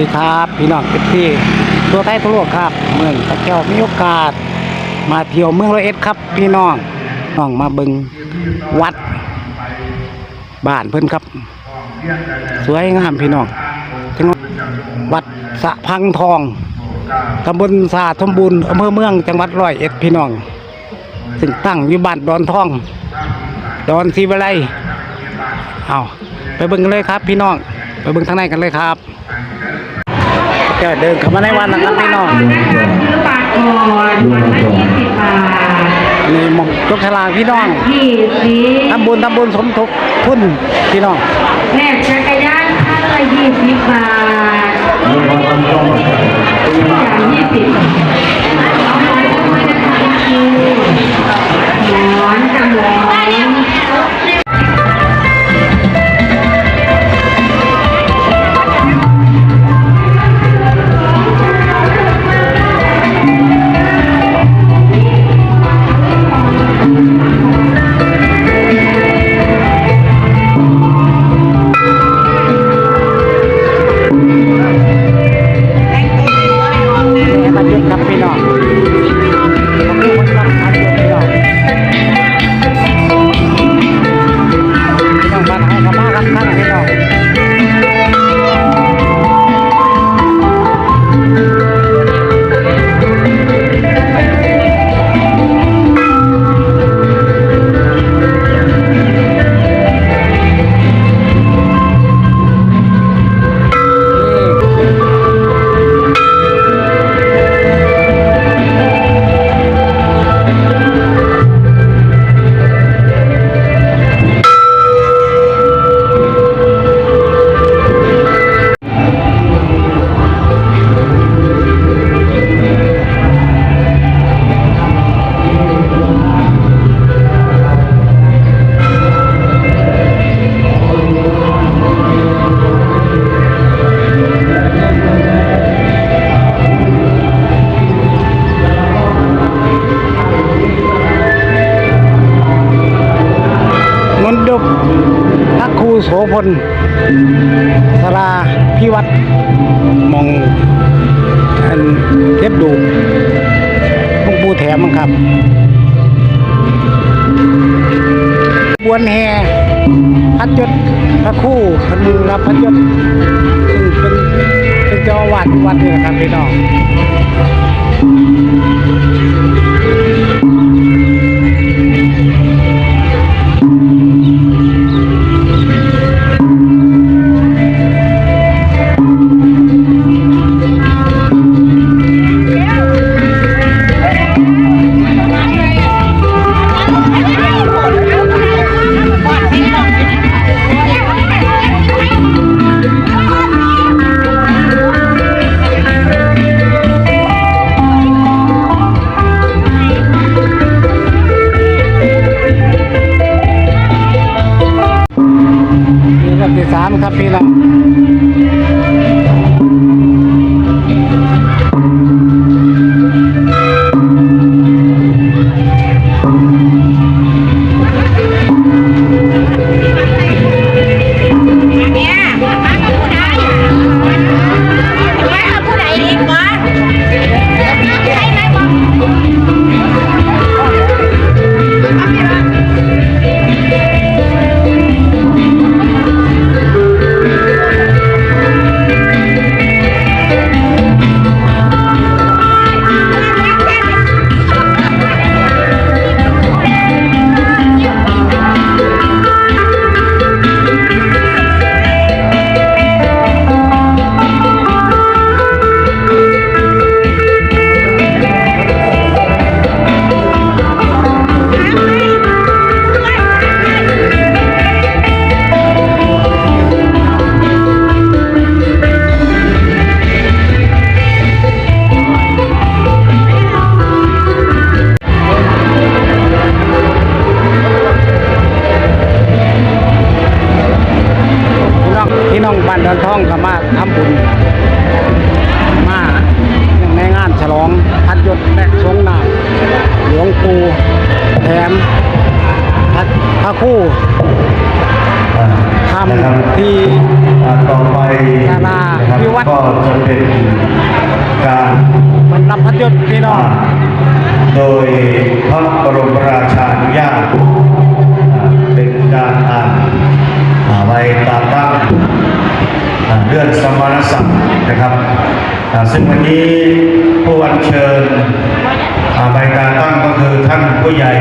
ดีครับพี่น้องพี่ตัวไทยทั่วโลกครับ เมืองตะแก้วมีโอกาส มาเที่ยวเมืองร้อยเอ็ดครับ พี่น้องน้องมาบิงวัด บ้านเพิ่อนครับ สวยงามพี่น้องจังวัดวัดสะพังทองตำบลสาทมบุญอำเภอเมืองจังหวัดร้อยเอ็ดพี่น้องซึ่งตั้งอยู่บ้านดอนทอง ดอนศรีวิไลเอาไปเบิ่งกันเลยครับ พี่น้องไปเบิ่งทางในกันเลยครับ ก็เดินเข้ามาในวัดนะครับพี่น้องซื้อปลาก่อนวันละยี่สิบบาทนี่หมองยกฉลากพี่น้องยี่สิบทำบุญทำบุญสมทบทุนพี่น้องแลกจักรยานคันละยี่สิบบาทอย่างยี่สิบหมอนกับหมอนนี่ พระคู่พนึงรับพระยศซึ่งเป็นเป็นเจ้าอาวาดวัดนี่นะครับพี่น้อง แถมพระพระครู่ทำนะครับที่อ่าต่อไปศาลานะครับที่วัดก็จะเป็นการมันรับพัดยศพี่น้องโดยพระบรมราชานุญาตอ่าเป็นการอ่านอ่าใบตามตั้งอ่าเลื่อนสมณศักดิ์นะครับอ่าซึ่งวันนี้ ผู้อัญเชิญอ่าใบการตั้งก็คือท่านผู้ใหญ่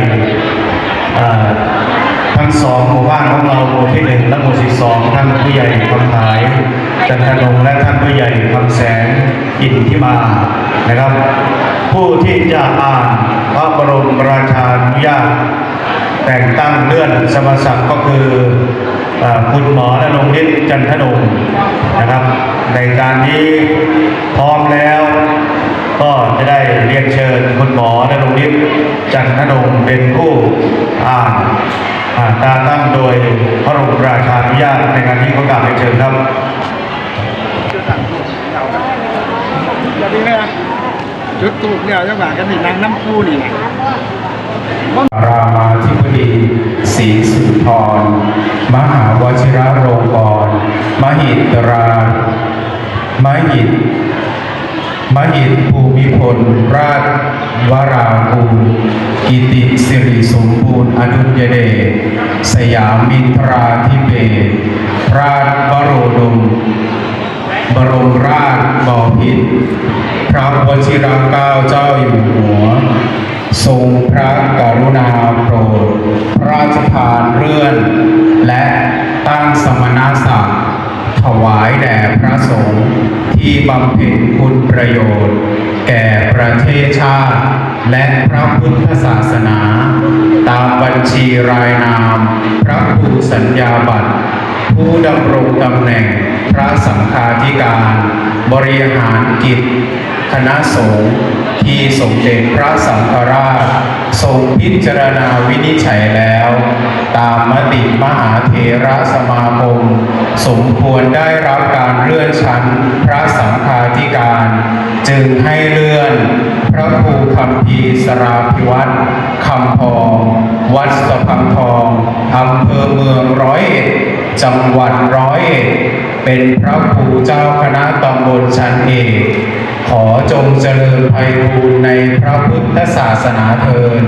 ทั้งสองหมู่บ้านของเราหมู่ที่หนึ่งและหมู่ที่สองท่านผู้ใหญ่คำหายจันทนงและท่านผู้ใหญ่คำแสงอินที่มานะครับ ผู้ที่จะอ่านพระบรมราชานุญาตแต่งตั้งเลื่อนสมศักดิ์ก็คืออคุณหมอนรงค์ฤทธิ์จันทนงนะครับ ในการนี้พร้อมแล้ว ก็จะได้เรียนเชิญคุณหมอนรงค์ฤทธิ์จันทนงเป็นผู้อ่านอ่านตาตั้งโดยพระบรมราชานุญาตในการนี้ขอกราบเรียนเชิญครับอย่าดีเลยนะจุดตูกเนี่ยจังหวะกันนี่นางน้ำคู่นี่ไงรามาธิบดีศรีสุนทร มหาวชิระโรงกรมหิตรา มหิต มหิตภูมิพล ราชวรากูกิติสิริสมบูรณ์อดุลยเดชสยามินทราธิเบศราชวโรดมบรมราชบพิตรพระวชิรเกล้าเจ้าอยู่หัว ทรงพระกรุณาโปรด พระราชทานเลื่อน และตั้งสมณศักดิ์ ถวายแด่พระสงฆ์ที่บำเพ็ญคุณประโยชน์ แก่ประเทศชาติ และพระพุทธศาสนา ตามบัญชีรายนาม พระครูสัญญาบัตร ผู้ดำรงตำแหน่งพระสังฆาธิการ บริหารกิจ คณะสงฆ์ที่สมเด็จพระสังฆราช ทรงพิจารณาวินิจฉัยแล้ว ตามมติมหาเถระสมาคม สมควรได้รับการเลื่อนชั้นพระสังฆาธิการ จึงให้เลื่อน พระครูคำพีสราพิวัตรคำพองวัดสะพังทองอำเภอเมืองร้อยเอ็ดจังหวัดร้อยเอ็ดเป็นพระครูเจ้าคณะตำบลชันเอก ขอจงเจริญไพบูรณ์ในพระพุทธศาสนาเทิน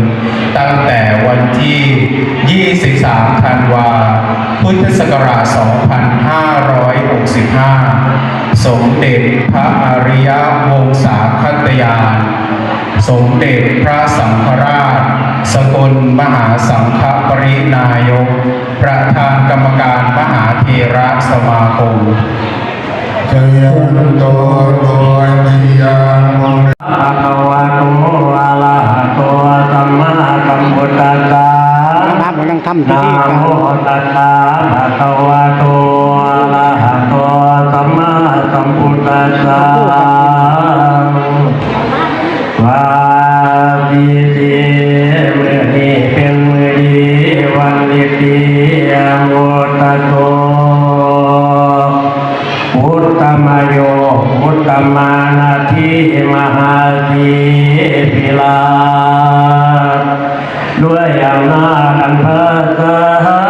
ตั้งแต่วันที่ 23 ธันวา พุทธศักราช 2565 สมเด็จพระอริยวงศาคตยาน สมเด็จพระสังฆราช สกลมหาสังฆปรินายก ประธานกรรมการมหาเทระสมาคม ริญโตโดยมียานมงภะควะโตอะระหะโตสัมมาสัมพุทธัสสะน้ำกำลังทำพินะธีกันโมตัสสะภะคะวะโตอะระหะโตสัมมาสัมพุทธัสสะวาวิติมือนี้เป็นมือดีวันดีโมตโต มโยพุทธมานาทิมหาทีพิลาด้วยอำนาจอันเพิดเกิ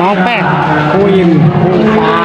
น้องแป้งครูยินครูปา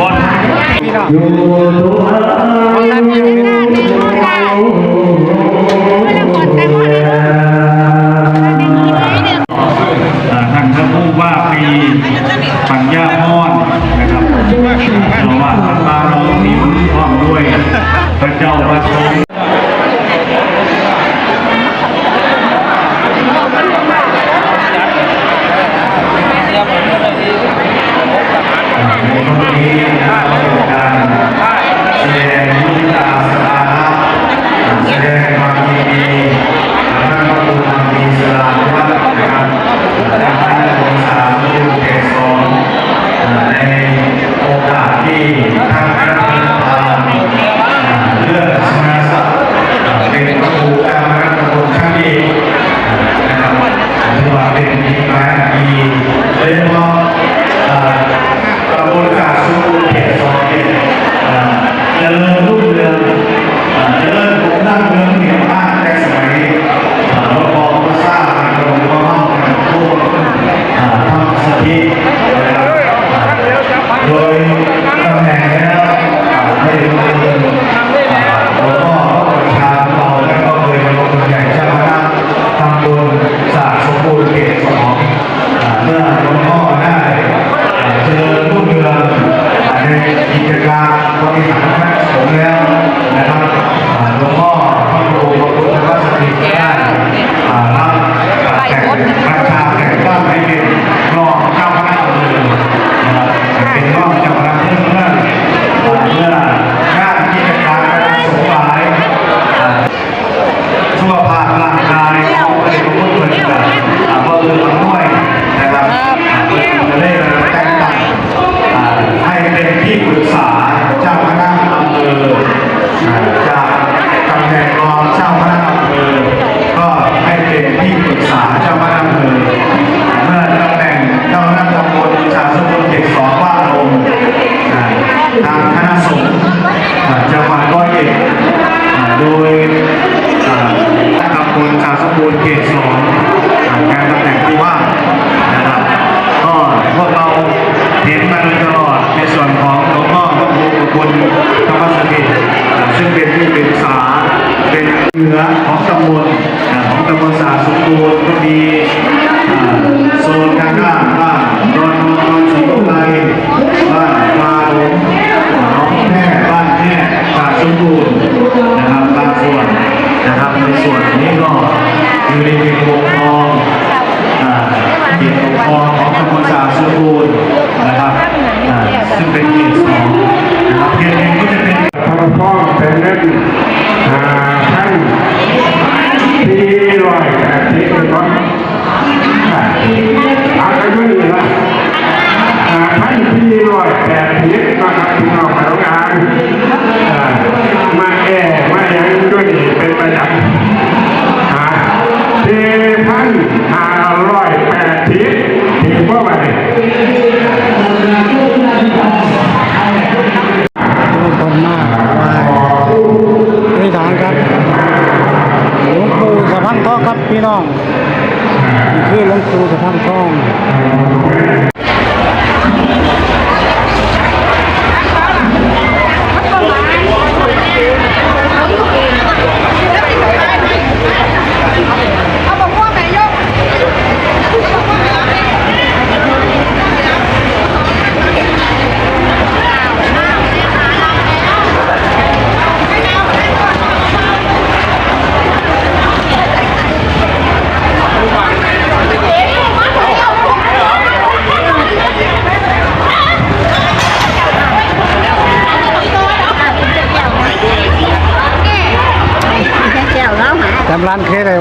บนคนนั้นยืนท่านท่านผู้ว่าปีปัญญาพรนะครับเพราะว่าท่านมาเราหนิมพร้อมด้วยพระเจ้าประสงค์ Gracias. ึ่งเป็นที่เป็นสาเป็นเหนือของตำบลของตำบลสาสมบูลก็มีโซนทางาบ้านรอนรอนสีอุไรบ้านปลาหลงน้องแม่บ้านแม่สาสมบูลนะครับบางส่วนนะครับในส่วนนี้ก็อยู่ในเขตปกครองเขตปกครองของตำบลสาสมบูลนะครับซึ่งเป็นเขตสองนะครับเขต Obrigado. ี่น้อง คือหลวงปู่สะพานทอง ร้านเคสอะไร